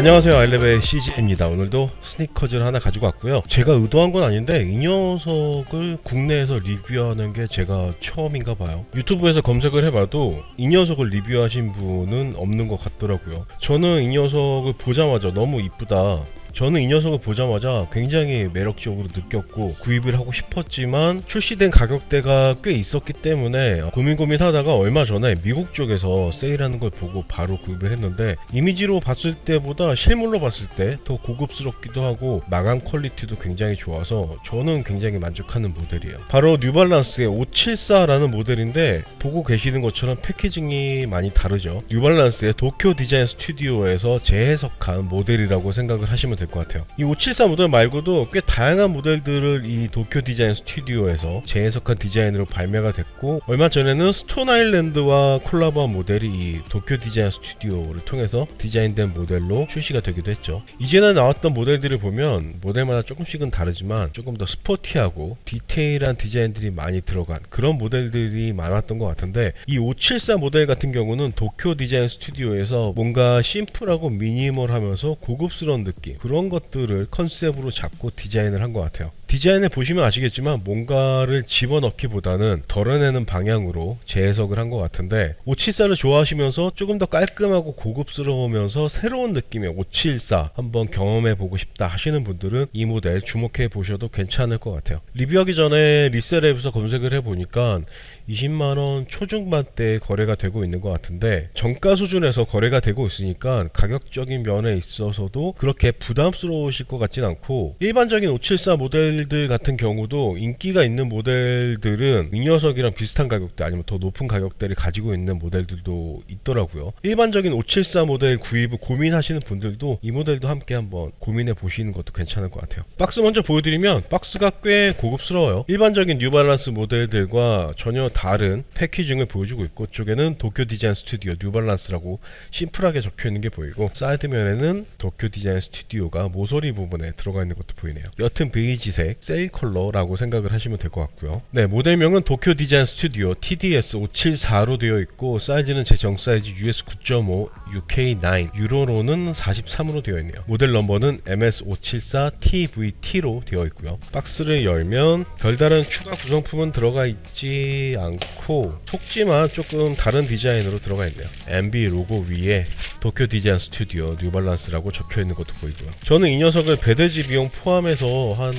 안녕하세요. 알레베 CG입니다. 오늘도 스니커즈를 하나 가지고 왔고요. 제가 의도한 건 아닌데 이 녀석을 국내에서 리뷰하는 게 제가 처음인가 봐요. 유튜브에서 검색을 해봐도 이 녀석을 리뷰하신 분은 없는 것 같더라고요. 저는 이 녀석을 보자마자 너무 이쁘다 저는 이 녀석을 보자마자 굉장히 매력적으로 느꼈고 구입을 하고 싶었지만 출시된 가격대가 꽤 있었기 때문에 고민 고민하다가 얼마 전에 미국 쪽에서 세일하는 걸 보고 바로 구입을 했는데 이미지로 봤을 때보다 실물로 봤을 때 더 고급스럽기도 하고 마감 퀄리티도 굉장히 좋아서 저는 굉장히 만족하는 모델이에요. 바로 뉴발란스의 574라는 모델인데 보고 계시는 것처럼 패키징이 많이 다르죠. 뉴발란스의 도쿄 디자인 스튜디오에서 재해석한 모델이라고 생각을 하시면 될 것 같아요. 이 574 모델 말고도 꽤 다양한 모델들을 이 도쿄 디자인 스튜디오에서 재해석한 디자인으로 발매가 됐고 얼마 전에는 스톤 아일랜드와 콜라보한 모델이 이 도쿄 디자인 스튜디오를 통해서 디자인된 모델로 출시가 되기도 했죠. 이제는 나왔던 모델들을 보면 모델마다 조금씩은 다르지만 조금 더 스포티하고 디테일한 디자인들이 많이 들어간 그런 모델들이 많았던 것 같은데 이 574 모델 같은 경우는 도쿄 디자인 스튜디오에서 뭔가 심플하고 미니멀하면서 고급스러운 느낌 그런 것들을 컨셉으로 잡고 디자인을 한 것 같아요. 디자인을 보시면 아시겠지만 뭔가를 집어넣기보다는 덜어내는 방향으로 재해석을 한 것 같은데 574를 좋아하시면서 조금 더 깔끔하고 고급스러우면서 새로운 느낌의 574 한번 경험해 보고 싶다 하시는 분들은 이 모델 주목해 보셔도 괜찮을 것 같아요. 리뷰하기 전에 리셀 앱에서 검색을 해 보니까 20만 원 초중반대 거래가 되고 있는 것 같은데 정가 수준에서 거래가 되고 있으니까 가격적인 면에 있어서도 그렇게 부담스러우실 것 같진 않고 일반적인 574 모델 들 같은 경우도 인기가 있는 모델들은 이 녀석이랑 비슷한 가격대 아니면 더 높은 가격대를 가지고 있는 모델들도 있더라고요. 일반적인 574 모델 구입을 고민하시는 분들도 이 모델도 함께 한번 고민해 보시는 것도 괜찮을 것 같아요. 박스 먼저 보여드리면 박스가 꽤 고급스러워요. 일반적인 뉴발란스 모델들과 전혀 다른 패키징을 보여주고 있고 쪽에는 도쿄 디자인 스튜디오 뉴발란스라고 심플하게 적혀 있는 게 보이고 사이드면에는 도쿄 디자인 스튜디오가 모서리 부분에 들어가 있는 것도 보이네요. 옅은 베이지색 세일 컬러라고 생각을 하시면 될 것 같고요. 네, 모델명은 도쿄 디자인 스튜디오 TDS 574로 되어 있고 사이즈는 제 정 사이즈 US 9.5 UK9 유로로는 43으로 되어 있네요. 모델 넘버는 MS574TVT로 되어 있고요. 박스를 열면 별다른 추가 구성품은 들어가 있지 않고 속지만 조금 다른 디자인으로 들어가 있네요. MB 로고 위에 도쿄 디자인 스튜디오 뉴발란스라고 적혀 있는 것도 보이고요. 저는 이 녀석을 배대지 비용 포함해서 한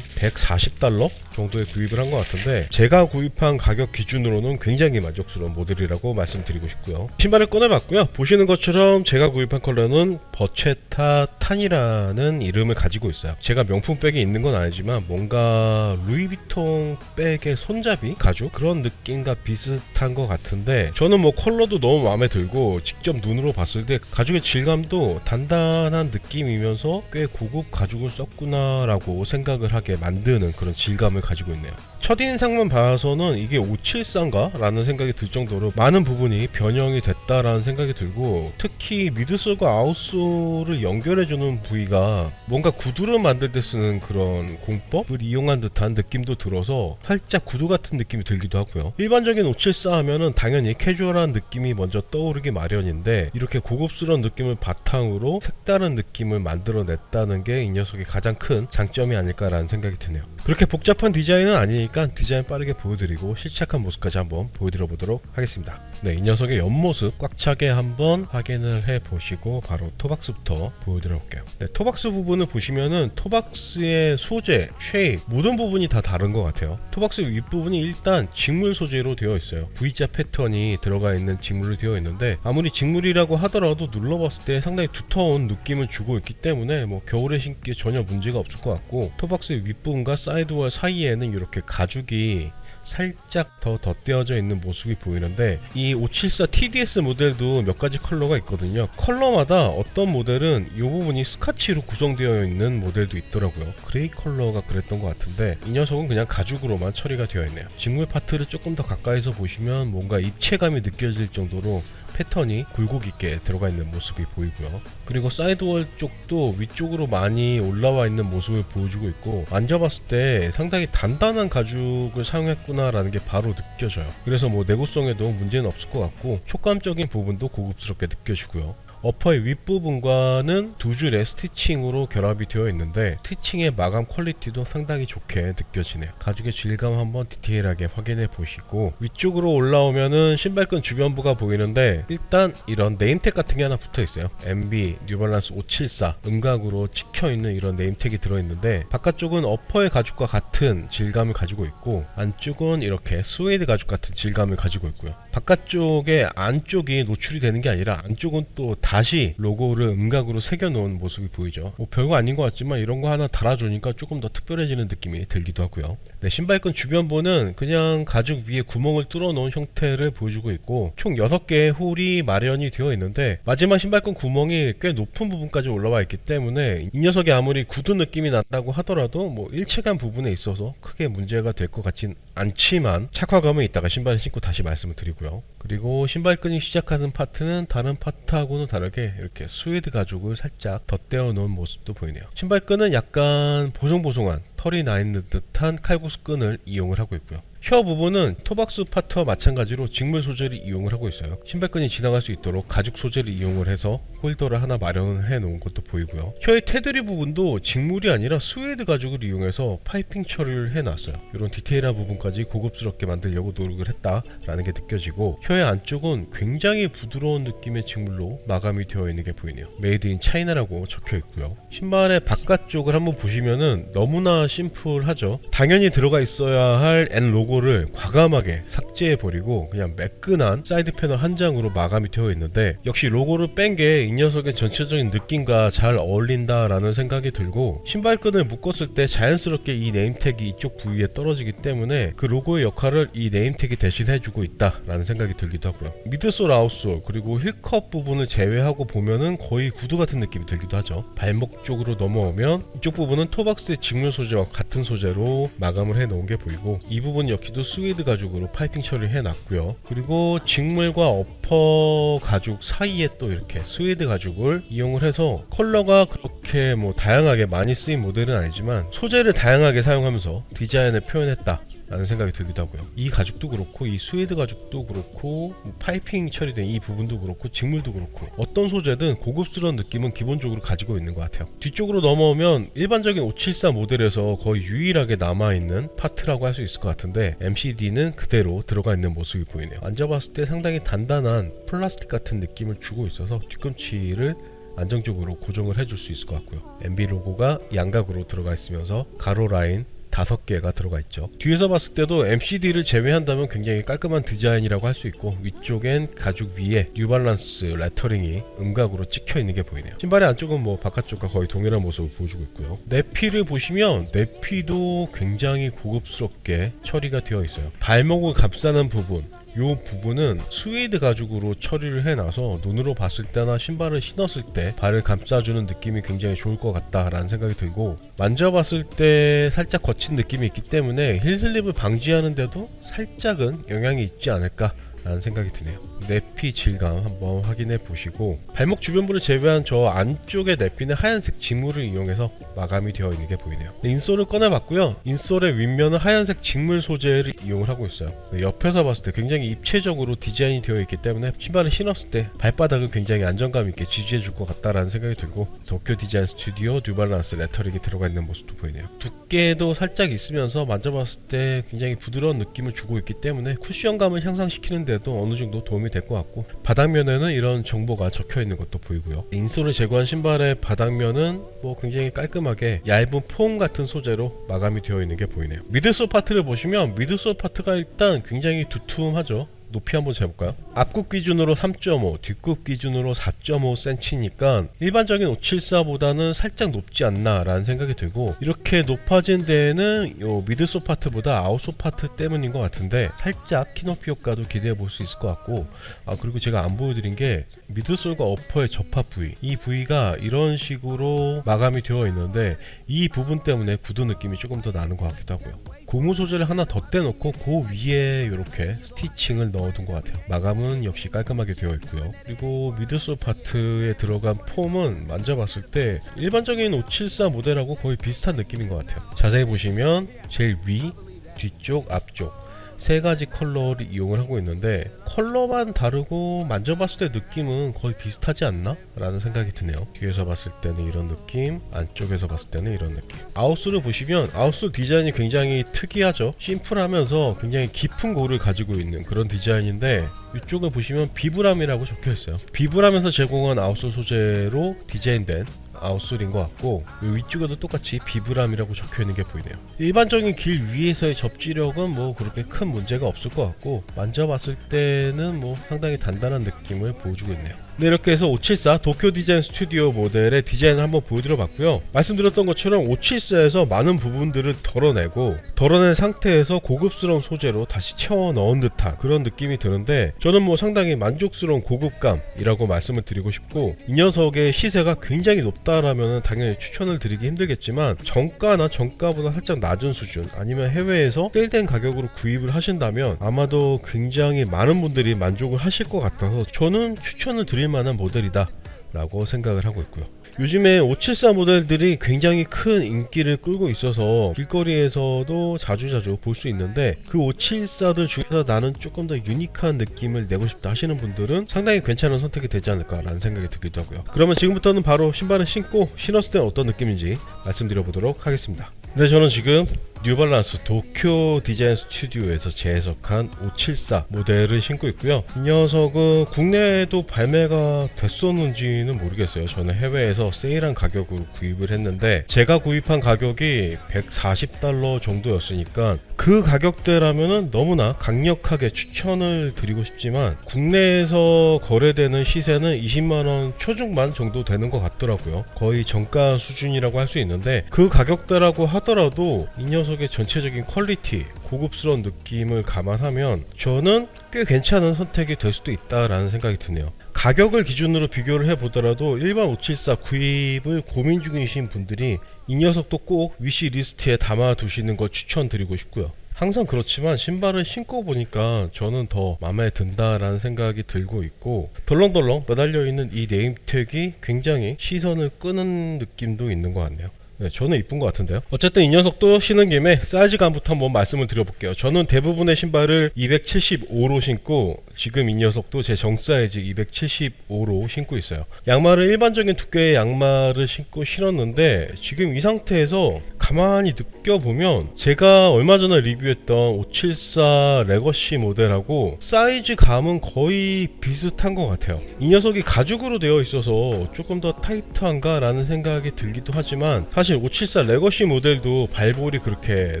140달러 정도에 구입을 한 것 같은데 제가 구입한 가격 기준으로는 굉장히 만족스러운 모델이라고 말씀드리고 싶고요. 신발을 꺼내봤고요. 보시는 것처럼 제가 구입한 컬러는 버체타 탄이라는 이름을 가지고 있어요. 제가 명품 백이 있는 건 아니지만 뭔가 루이비통 백의 손잡이 가죽 그런 느낌과 비슷한 것 같은데 저는 뭐 컬러도 너무 마음에 들고 직접 눈으로 봤을 때 가죽의 질감도 단단한 느낌이면서 꽤 고급 가죽을 썼구나 라고 생각을 하게 만드는 그런 질감을 가지고 있네요. 첫인상만 봐서는 이게 574인가? 라는 생각이 들 정도로 많은 부분이 변형이 됐다라는 생각이 들고 특히 미드솔과 아웃솔을 연결해주는 부위가 뭔가 구두를 만들 때 쓰는 그런 공법을 이용한 듯한 느낌도 들어서 살짝 구두 같은 느낌이 들기도 하고요. 일반적인 574 하면은 당연히 캐주얼한 느낌이 먼저 떠오르기 마련인데 이렇게 고급스러운 느낌을 바탕으로 색다른 느낌을 만들어냈다는 게 이 녀석의 가장 큰 장점이 아닐까라는 생각이 드네요. 그렇게 복잡한 디자인은 아니니까 디자인 빠르게 보여드리고 실착한 모습까지 한번 보여드려 보도록 하겠습니다. 네, 이 녀석의 옆모습 꽉 차게 한번 확인을 해 보시고 바로 토박스부터 보여드려 볼게요. 네, 토박스 부분을 보시면은 토박스의 소재, 쉐입 모든 부분이 다 다른 것 같아요. 토박스 윗부분이 일단 직물 소재로 되어 있어요. V자 패턴이 들어가 있는 직물로 되어 있는데 아무리 직물이라고 하더라도 눌러봤을 때 상당히 두터운 느낌을 주고 있기 때문에 뭐 겨울에 신기에 전혀 문제가 없을 것 같고 토박스 윗부분과 사이드월 사이에는 이렇게 가죽이 살짝 더 덧대어져 있는 모습이 보이는데 이 574 TDS 모델도 몇 가지 컬러가 있거든요. 컬러마다 어떤 모델은 이 부분이 스카치로 구성되어 있는 모델도 있더라고요. 그레이 컬러가 그랬던 것 같은데 이 녀석은 그냥 가죽으로만 처리가 되어 있네요. 직물 파트를 조금 더 가까이서 보시면 뭔가 입체감이 느껴질 정도로 패턴이 굴곡 있게 들어가 있는 모습이 보이고요. 그리고 사이드월 쪽도 위쪽으로 많이 올라와 있는 모습을 보여주고 있고 만져봤을 때 상당히 단단한 가죽을 사용했구나라는 게 바로 느껴져요. 그래서 뭐 내구성에도 문제는 없을 것 같고 촉감적인 부분도 고급스럽게 느껴지고요. 어퍼의 윗부분과는 두 줄의 스티칭으로 결합이 되어 있는데 스티칭의 마감 퀄리티도 상당히 좋게 느껴지네요. 가죽의 질감 한번 디테일하게 확인해 보시고 위쪽으로 올라오면은 신발끈 주변부가 보이는데 일단 이런 네임택 같은 게 하나 붙어 있어요. MB 뉴발란스 574 음각으로 찍혀 있는 이런 네임택이 들어 있는데 바깥쪽은 어퍼의 가죽과 같은 질감을 가지고 있고 안쪽은 이렇게 스웨이드 가죽 같은 질감을 가지고 있고요. 바깥쪽에 안쪽이 노출이 되는 게 아니라 안쪽은 또 다시 로고를 음각으로 새겨 놓은 모습이 보이죠. 뭐 별거 아닌 것 같지만 이런 거 하나 달아주니까 조금 더 특별해지는 느낌이 들기도 하고요. 네, 신발끈 주변부는 그냥 가죽 위에 구멍을 뚫어 놓은 형태를 보여주고 있고 총 6개의 홀이 마련이 되어 있는데 마지막 신발끈 구멍이 꽤 높은 부분까지 올라와 있기 때문에 이 녀석이 아무리 구두 느낌이 난다고 하더라도 뭐 일체감 부분에 있어서 크게 문제가 될 것 같진 않지만 착화감은 있다가 신발을 신고 다시 말씀을 드리고요. 그리고 신발끈이 시작하는 파트는 다른 파트하고는 다르게 이렇게 스웨드 가죽을 살짝 덧대어 놓은 모습도 보이네요. 신발끈은 약간 보송보송한 털이 나 있는 듯한 칼국수 끈을 이용을 하고 있고요. 혀 부분은 토박스 파트와 마찬가지로 직물 소재를 이용을 하고 있어요. 신발끈이 지나갈 수 있도록 가죽 소재를 이용을 해서 홀더를 하나 마련해 놓은 것도 보이고요. 혀의 테두리 부분도 직물이 아니라 스웨이드 가죽을 이용해서 파이핑 처리를 해 놨어요. 이런 디테일한 부분까지 고급스럽게 만들려고 노력을 했다라는 게 느껴지고 혀의 안쪽은 굉장히 부드러운 느낌의 직물로 마감이 되어 있는 게 보이네요. 메이드 인 차이나라고 적혀 있고요. 신발의 바깥쪽을 한번 보시면은 너무나 심플하죠. 당연히 들어가 있어야 할 N 로고를 과감하게 삭제해 버리고 그냥 매끈한 사이드 패널 한 장으로 마감이 되어 있는데 역시 로고를 뺀 게 이 녀석의 전체적인 느낌과 잘 어울린다라는 생각이 들고 신발끈을 묶었을 때 자연스럽게 이 네임택이 이쪽 부위에 떨어지기 때문에 그 로고의 역할을 이 네임택이 대신해 주고 있다라는 생각이 들기도 하고요. 미드솔 아웃솔 그리고 힐컵 부분을 제외하고 보면은 거의 구두 같은 느낌이 들기도 하죠. 발목 쪽으로 넘어오면 이쪽 부분은 토박스의 직물 소재와 같은 소재로 마감을 해 놓은 게 보이고 이 부분 역시 도 스웨이드 가죽으로 파이핑 처리를 해 놨고요. 그리고 직물과 어퍼 가죽 사이에 또 이렇게 스웨이드 가죽을 이용을 해서 컬러가 그렇게 뭐 다양하게 많이 쓰인 모델은 아니지만 소재를 다양하게 사용하면서 디자인을 표현했다. 라는 생각이 들기도 하고요. 이 가죽도 그렇고 이 스웨이드 가죽도 그렇고 뭐 파이핑 처리된 이 부분도 그렇고 직물도 그렇고 어떤 소재든 고급스러운 느낌은 기본적으로 가지고 있는 것 같아요. 뒤쪽으로 넘어오면 일반적인 574 모델에서 거의 유일하게 남아있는 파트라고 할 수 있을 것 같은데 MCD는 그대로 들어가 있는 모습이 보이네요. 만져봤을 때 상당히 단단한 플라스틱 같은 느낌을 주고 있어서 뒤꿈치를 안정적으로 고정을 해줄 수 있을 것 같고요. MB 로고가 양각으로 들어가 있으면서 가로 라인 다섯 개가 들어가 있죠. 뒤에서 봤을 때도 MCD를 제외한다면 굉장히 깔끔한 디자인이라고 할 수 있고 위쪽엔 가죽 위에 뉴발란스 레터링이 음각으로 찍혀 있는 게 보이네요. 신발의 안쪽은 뭐 바깥쪽과 거의 동일한 모습을 보여주고 있고요. 내피를 보시면 내피도 굉장히 고급스럽게 처리가 되어 있어요. 발목을 감싸는 부분 요 부분은 스웨이드 가죽으로 처리를 해놔서 눈으로 봤을 때나 신발을 신었을 때 발을 감싸주는 느낌이 굉장히 좋을 것 같다라는 생각이 들고 만져봤을 때 살짝 거친 느낌이 있기 때문에 힐슬립을 방지하는데도 살짝은 영향이 있지 않을까 라는 생각이 드네요. 내피 질감 한번 확인해 보시고 발목 주변부를 제외한 저 안쪽의 내피는 하얀색 직물을 이용해서 마감이 되어 있는 게 보이네요. 네, 인솔을 꺼내 봤고요. 인솔의 윗면은 하얀색 직물 소재를 이용을 하고 있어요. 네, 옆에서 봤을 때 굉장히 입체적으로 디자인이 되어 있기 때문에 신발을 신었을 때 발바닥을 굉장히 안정감 있게 지지해 줄 것 같다라는 생각이 들고 도쿄 디자인 스튜디오 뉴발란스 레터링이 들어가 있는 모습도 보이네요. 두께도 살짝 있으면서 만져봤을 때 굉장히 부드러운 느낌을 주고 있기 때문에 쿠션감을 향상시키는 데도 어느 정도 도움이 될 것 같고 바닥면에는 이런 정보가 적혀 있는 것도 보이고요. 인솔을 제거한 신발의 바닥면은 뭐 굉장히 깔끔하게 얇은 폼 같은 소재로 마감이 되어 있는 게 보이네요. 미드솔 파트를 보시면 미드솔 파트가 일단 굉장히 두툼하죠. 높이 한번 재볼까요? 앞굽 기준으로 3.5, 뒷굽 기준으로 4.5cm니까 일반적인 574보다는 살짝 높지 않나라는 생각이 들고 이렇게 높아진 데에는 요 미드소 파트보다 아웃소 파트 때문인 것 같은데 살짝 키높이 효과도 기대해 볼 수 있을 것 같고 아 그리고 제가 안 보여드린 게 미드솔과 어퍼의 접합 부위 이 부위가 이런 식으로 마감이 되어 있는데 이 부분 때문에 구두 느낌이 조금 더 나는 것 같기도 하고요. 고무 소재를 하나 더 떼놓고 그 위에 이렇게 스티칭을 넣어둔 것 같아요. 마감은 역시 깔끔하게 되어 있고요. 그리고 미드솔 파트에 들어간 폼은 만져봤을 때 일반적인 574 모델하고 거의 비슷한 느낌인 것 같아요. 자세히 보시면 제일 위, 뒤쪽, 앞쪽 세 가지 컬러를 이용을 하고 있는데 컬러만 다르고 만져봤을 때 느낌은 거의 비슷하지 않나? 라는 생각이 드네요. 뒤에서 봤을 때는 이런 느낌 안쪽에서 봤을 때는 이런 느낌. 아웃솔을 보시면 아웃솔 디자인이 굉장히 특이하죠. 심플하면서 굉장히 깊은 고를 가지고 있는 그런 디자인인데 이쪽을 보시면 비브람이라고 적혀 있어요. 비브람에서 제공한 아웃솔 소재로 디자인된 아웃솔인 것 같고 이 위쪽에도 똑같이 비브람이라고 적혀 있는 게 보이네요. 일반적인 길 위에서의 접지력은 뭐 그렇게 큰 문제가 없을 것 같고 만져봤을 때는 뭐 상당히 단단한 느낌을 보여주고 있네요. 네, 이렇게 해서 574 도쿄 디자인 스튜디오 모델의 디자인을 한번 보여드려 봤고요. 말씀드렸던 것처럼 574에서 많은 부분들을 덜어내고 덜어낸 상태에서 고급스러운 소재로 다시 채워 넣은 듯한 그런 느낌이 드는데 저는 뭐 상당히 만족스러운 고급감이라고 말씀을 드리고 싶고 이 녀석의 시세가 굉장히 높다라면 당연히 추천을 드리기 힘들겠지만 정가나 정가보다 살짝 낮은 수준 아니면 해외에서 셀된 가격으로 구입을 하신다면 아마도 굉장히 많은 분들이 만족을 하실 것 같아서 저는 추천을 드릴 만한 모델이다 라고 생각을 하고 있고요. 요즘에 574 모델들이 굉장히 큰 인기를 끌고 있어서 길거리에서도 자주자주 볼 수 있는데 그 574들 중에서 나는 조금 더 유니크한 느낌을 내고 싶다 하시는 분들은 상당히 괜찮은 선택이 되지 않을까 라는 생각이 들기도 하고요. 그러면 지금부터는 바로 신발을 신고 신었을 때 어떤 느낌인지 말씀드려 보도록 하겠습니다. 네, 저는 지금 뉴발란스 도쿄 디자인 스튜디오에서 재해석한 574 모델을 신고 있고요. 이 녀석은 국내에도 발매가 됐었는지는 모르겠어요. 저는 해외에서 세일한 가격으로 구입을 했는데 제가 구입한 가격이 140달러 정도였으니까 그 가격대라면은 너무나 강력하게 추천을 드리고 싶지만 국내에서 거래되는 시세는 20만 원 초중반 정도 되는 것 같더라고요. 거의 정가 수준이라고 할 수 있는데 그 가격대라고 하더라도 이 녀석 의 전체적인 퀄리티, 고급스러운 느낌을 감안하면 저는 꽤 괜찮은 선택이 될 수도 있다라는 생각이 드네요. 가격을 기준으로 비교를 해보더라도 일반 574 구입을 고민 중이신 분들이 이 녀석도 꼭 위시 리스트에 담아 두시는 걸 추천드리고 싶고요. 항상 그렇지만 신발을 신고 보니까 저는 더 마음에 든다라는 생각이 들고 있고 덜렁덜렁 매달려 있는 이 네임택이 굉장히 시선을 끄는 느낌도 있는 것 같네요. 네, 저는 이쁜 것 같은데요. 어쨌든 이 녀석도 신은 김에 사이즈감부터 한번 말씀을 드려볼게요. 저는 대부분의 신발을 275로 신고 지금 이 녀석도 제 정 사이즈 275로 신고 있어요. 양말은 일반적인 두께의 양말을 신고 신었는데 지금 이 상태에서 가만히 느껴보면 제가 얼마 전에 리뷰했던 574 레거시 모델하고 사이즈 감은 거의 비슷한 것 같아요. 이 녀석이 가죽으로 되어 있어서 조금 더 타이트한가 라는 생각이 들기도 하지만 사실 574 레거시 모델도 발볼이 그렇게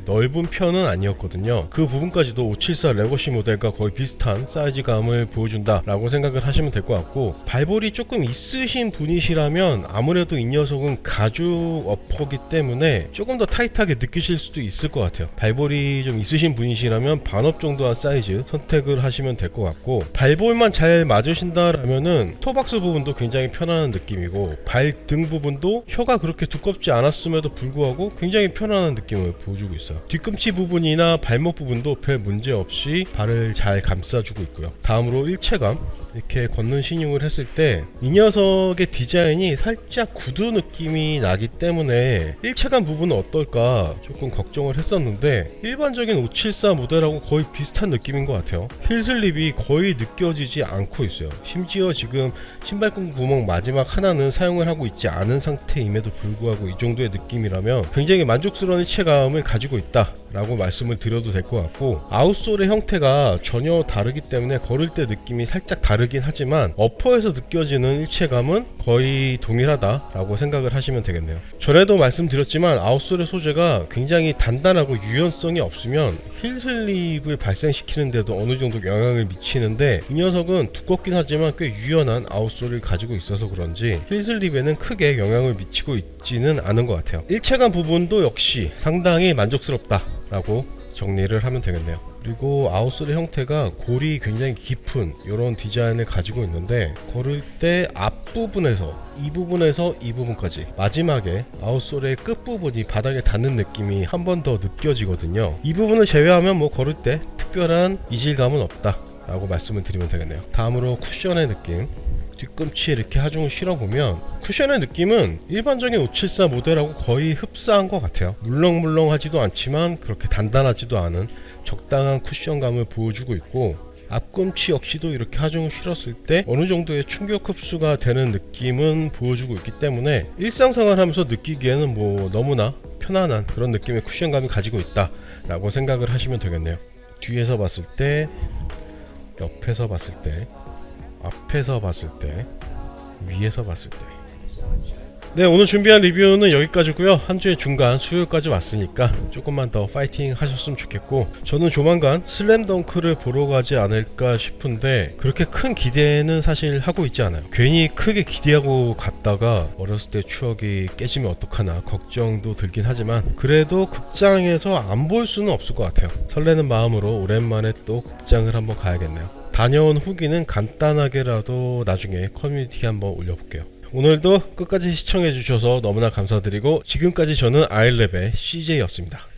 넓은 편은 아니었거든요. 그 부분까지도 574 레거시 모델과 거의 비슷한 사이즈감을 보여준다라고 생각을 하시면 될 것 같고 발볼이 조금 있으신 분이시라면 아무래도 이 녀석은 가죽 어퍼기 때문에 조금 더 타이트하게 느끼실 수도 있을 것 같아요. 발볼이 좀 있으신 분이시라면 반업 정도한 사이즈 선택을 하시면 될 것 같고 발볼만 잘 맞으신다라면은 토박스 부분도 굉장히 편안한 느낌이고 발등 부분도 혀가 그렇게 두껍지 않 았음에도 불구하고 굉장히 편안한 느낌을 보여주고 있어요. 뒤꿈치 부분이나 발목 부분도 별 문제 없이 발을 잘 감싸주고 있고요. 다음으로 일체감 이렇게 걷는 신용을 했을 때 이 녀석의 디자인이 살짝 구두 느낌이 나기 때문에 일체감 부분은 어떨까 조금 걱정을 했었는데 일반적인 574 모델하고 거의 비슷한 느낌인 것 같아요. 힐슬립이 거의 느껴지지 않고 있어요. 심지어 지금 신발끈 구멍 마지막 하나는 사용을 하고 있지 않은 상태임에도 불구하고 이 정도의 느낌이라면 굉장히 만족스러운 일체감을 가지고 있다 라고 말씀을 드려도 될 것 같고 아웃솔의 형태가 전혀 다르기 때문에 걸을 때 느낌이 살짝 다르긴 하지만 어퍼에서 느껴지는 일체감은 거의 동일하다라고 생각을 하시면 되겠네요. 전에도 말씀드렸지만 아웃솔의 소재가 굉장히 단단하고 유연성이 없으면 힐 슬립을 발생시키는데도 어느 정도 영향을 미치는데 이 녀석은 두껍긴 하지만 꽤 유연한 아웃솔을 가지고 있어서 그런지 힐 슬립에는 크게 영향을 미치고 있지는 않은 것 같아요. 일체감 부분도 역시 상당히 만족스럽다 라고 정리를 하면 되겠네요. 그리고 아웃솔의 형태가 골이 굉장히 깊은 이런 디자인을 가지고 있는데 걸을 때 앞부분에서 이 부분에서 이 부분까지 마지막에 아웃솔의 끝부분이 바닥에 닿는 느낌이 한 번 더 느껴지거든요. 이 부분을 제외하면 뭐 걸을 때 특별한 이질감은 없다 라고 말씀을 드리면 되겠네요. 다음으로 쿠션의 느낌 뒤꿈치에 이렇게 하중을 실어보면 쿠션의 느낌은 일반적인 574 모델하고 거의 흡사한 것 같아요. 물렁물렁하지도 않지만 그렇게 단단하지도 않은 적당한 쿠션감을 보여주고 있고 앞꿈치 역시도 이렇게 하중을 실었을 때 어느 정도의 충격 흡수가 되는 느낌은 보여주고 있기 때문에 일상생활 하면서 느끼기에는 뭐 너무나 편안한 그런 느낌의 쿠션감이 가지고 있다 라고 생각을 하시면 되겠네요. 뒤에서 봤을 때 옆에서 봤을 때 앞에서 봤을 때 위에서 봤을 때. 네 오늘 준비한 리뷰는 여기까지고요. 한 주의 중간 수요일까지 왔으니까 조금만 더 파이팅 하셨으면 좋겠고 저는 조만간 슬램덩크를 보러 가지 않을까 싶은데 그렇게 큰 기대는 사실 하고 있지 않아요. 괜히 크게 기대하고 갔다가 어렸을 때 추억이 깨지면 어떡하나 걱정도 들긴 하지만 그래도 극장에서 안 볼 수는 없을 것 같아요. 설레는 마음으로 오랜만에 또 극장을 한번 가야겠네요 다녀온 후기는 간단하게라도 나중에 커뮤니티에 한번 올려볼게요. 오늘도 끝까지 시청해주셔서 너무나 감사드리고 지금까지 저는 아일랩의 CJ였습니다.